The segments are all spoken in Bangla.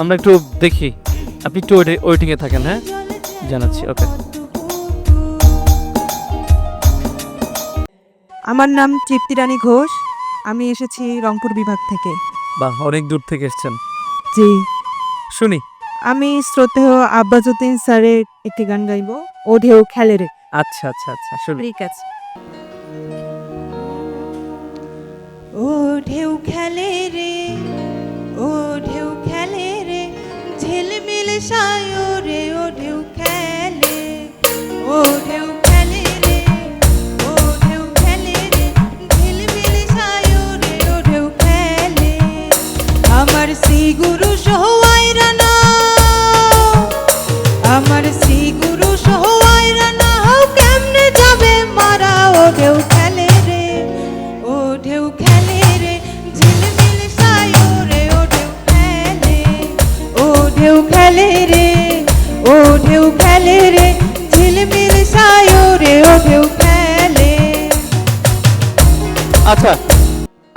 আমার একটু দেখি আপনি একটু ওয়েটিংয়ে থাকেন হ্যাঁ? জানাচ্ছি ওকে আমার নাম তৃপ্তি রানী ঘোষ। আমি এসেছি রংপুর বিভাগ থেকে। বাহ অনেক দূর থেকে এসেছেন। জি। শুনি। আমি শ্রদ্ধেয় আব্বাজুদ্দিন স্যারের একটি গান গাইবো ও ঢেউ খেলে রে আচ্ছা আচ্ছা আচ্ছা শুনি। ঠিক আছে। ও ঢেউ খেলে রে ও ঢেউ খেলে রে ঝিলমিল সায়রে ও ঢেউ খেলে ও ঢেউ ঢেউ খেলে রে ও ঢেউ খেলে রে ঝিলমিল সায়রে ও ঢেউ খেলে ও ঢেউ খেলে রে ও ঢেউ খেলে রে ঝিলমিল সায়রে ও ঢেউ খেলে। আচ্ছা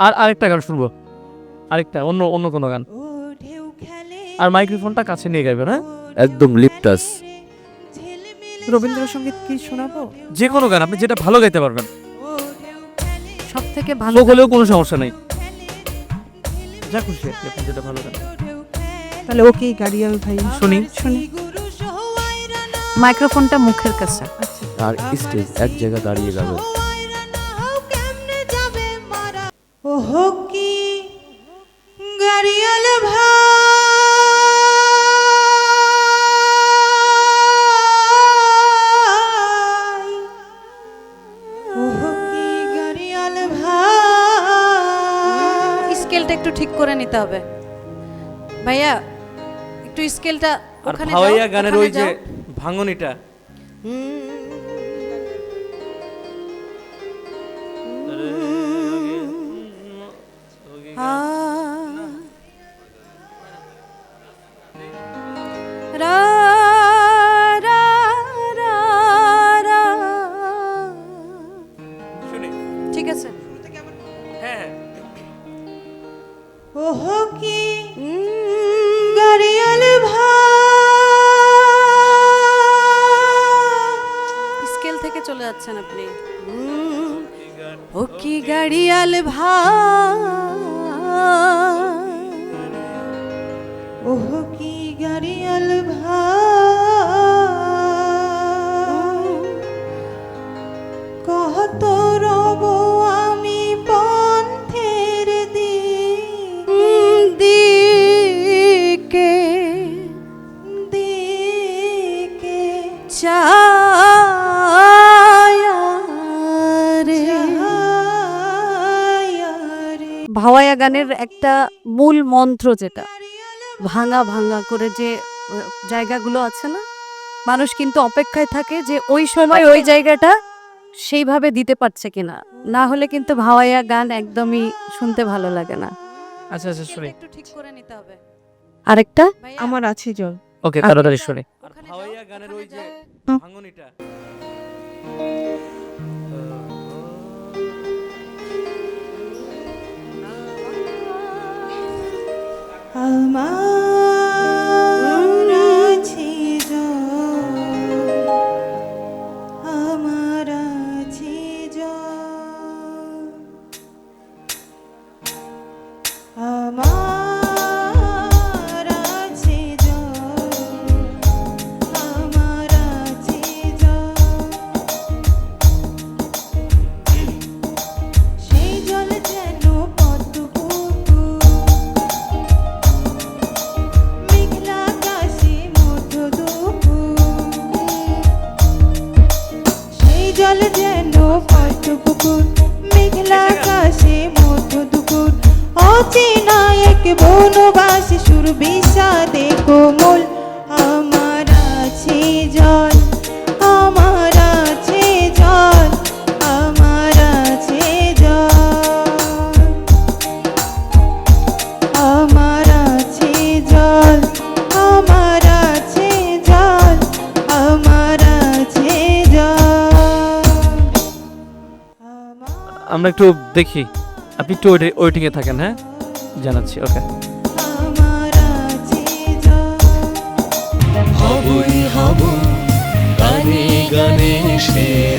আর আরেকটা গান শুনব। আরেকটা অন্য অন্য কোনো গান। ও ঢেউ খেলে আর মাইক্রোফোনটা কাছে নিয়ে গাইবেন হ্যাঁ একদম লিপটাস। রবীন্দ্রসঙ্গীত কি শোনাবো? যে কোনো গান আপনি যেটা ভালো গাইতে পারবেন। সব থেকে ভালো হলেও কোনো সমস্যা নেই। যা খুশি আর কি, আপনি যেটা ভালো গান। তাহলে ওকে গাড়িয়াল ভাই শুনি। শুনি। মাইক্রোফোনটা মুখের কাছে। আর স্টেজ এক জায়গায় দাঁড়িয়ে গাবে ও হকি স্কেলটা একটু ঠিক করে নিতে হবে। ভাইয়া একটু স্কেলটা ওখানে যাও ভাইয়া গানের ওই যে ভাঙনিটা। রা, কি গাড়িয়াল ভাই ও হকি গাড়িয়াল ভাই কত রব আমি পন্থের দিক। দিকে দিকে। গানের একটা মূল মন্ত্র যেটা ভাঙা ভাঙা করে যে জায়গাগুলো আছে না মানুষ কিন্তু অপেক্ষায় থাকে যে ওই সময় ওই জায়গাটা সেইভাবে দিতে পারছে কিনা। না হলে কিন্তু ভাওয়াইয়া গান একদমই শুনতে ভালো লাগে না। আচ্ছা আচ্ছা শুনি। একটু ঠিক করে নিতে হবে। আরেকটা? আমার আছে জল। ওকে তাড়াতাড়ি শুনি। ভাওয়াইয়া গানের ওই যে ভাঙনিটা। আমার আছে আমার আছে আমার এক বনবাসী সুর বিষাদে কোমল। আমার আছে জল, আমার আছে জল, আমার আছে জল। আমার আছে জল, আমার আছে জল, আমার আছে জল। আমরা একটু দেখি, আপনি একটু ওয়েটিংয়ে থাকেন হ্যাঁ? জানাচ্ছি ওকে। হবুই হবু গানে গানে সেরা